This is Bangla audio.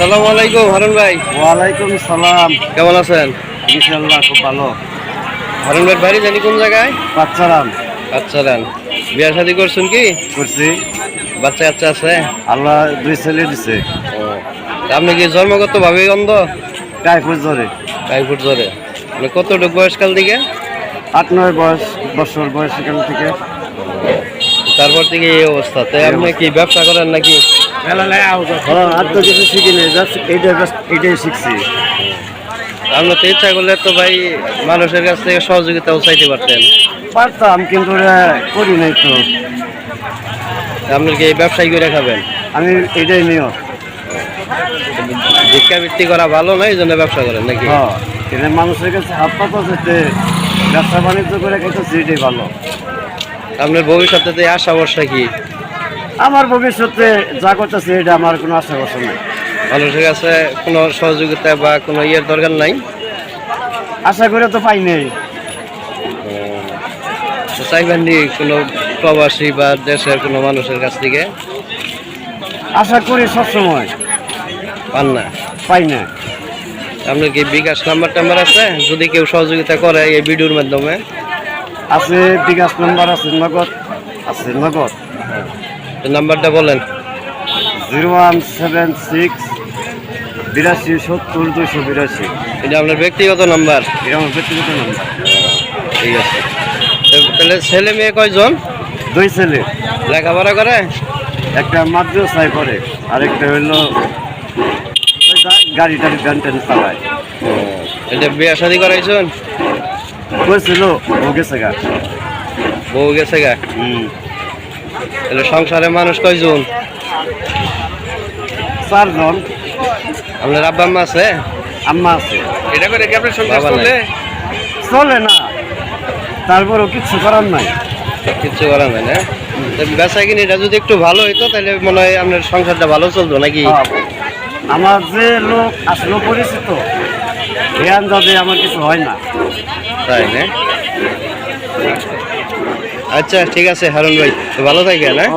আসসালামু আলাইকুম হারুন ভাই। ওয়ালাইকুম সালাম। কেমন আছেন? ইনশাল্লাহ খুব ভালো। হারুন ভাই বাড়ি জানি কোন জায়গায়? বাচ্চারাম। আচ্ছা রান বিয়া শাদি করছেন কি? করছি। বাচ্চা কাচ্চা আছে? আল্লাহ দুই ছেলে দিছে। আপনি কি জন্মগত ভাবে অন্ধ? টাইফুড জ্বরে। টাইফুড জ্বরে। মানে কতটুকু বয়সকাল থেকে আট নয় বয়স বছর বয়সকাল থেকে। তারপর থেকে এই অবস্থা। তাই আপনি কি ব্যবসা করেন নাকি? হ্যাঁ আর তো কিছু শিখি নেই জাস্ট এইটাই শিখছি। আপনি তো ইচ্ছা করলে তো ভাই মানুষের কাছ থেকে সহযোগিতাও চাইতে পারতেন। পারতাম কিন্তু করি নাই তো। আপনি কি ব্যবসায়ী করে খাবেন আমি এইটাই নিয়ত ভিক্ষাবৃত্তি করা ভালো নয় এই জন্য ব্যবসা করেন নাকি? হ্যাঁ কিন্তু মানুষের কাছে হাত পাতা যেতে ব্যবসা বাণিজ্য করে খেতেছি এটাই ভালো। আপনার ভবিষ্যতে আশা ভরসা কি? আমার ভবিষ্যতে যা করতেছি এটা আমার কোনো আশা ভরসা নেই। মানুষের কাছে কোনো সহযোগিতা বা কোনো ইয়ের দরকার নাই? আশা করে তো পাই নেই। চাইবেন নি কোনো প্রবাসী বা দেশের কোনো মানুষের কাছ থেকে? আশা করি সবসময় পান না? পাই না। আপনার কি বিকাশ নাম্বার টাম্বার আছে? যদি কেউ সহযোগিতা করে এই ভিডিওর মাধ্যমে। আছে বিকাশ নাম্বার আছে নগদ আছে নগদ। নাম্বারটা বলেন। জিরো ওয়ান সেভেন সিক্স বিরাশি সত্তর দুশো বিরাশি। এটা আপনার ব্যক্তিগত নাম্বার? এটা আমার ব্যক্তিগত নাম্বার। ঠিক আছে। তাহলে ছেলে মেয়ে কয়জন? দুই ছেলে। লেখাপড়া করে? একটা মাদ্রাসায় পড়ে আরেকটা হইল গাড়ি টাড়ি ভ্যান ট্যান চালায় এটা বিয়ে শাদি করাইছেন? কইছিল ও গেছে গা বউ গেছে গা হুম। তাহলে সংসারে মানুষ কয়জন? চারজন। আপনার আব্বা আম্মা আছে? আম্মা আছে। এটা করে কি আপনার বাবা নাই। চলে চলে না। তারপরও কিচ্ছু করার নাই। কিচ্ছু করার নাই না? তো বেচা কিনিটা যদি একটু ভালো হইতো তাহলে মনে হয় আপনার সংসারটা ভালো চলতো নাকি? হ্যাঁ। আমার যে লোক আসলো পরিচিত ধ্যান যাবে আমার কিছু হয় না। তাই না? আচ্ছা ঠিক আছে হারুন ভাই। ভালো থাকেন হ্যাঁ?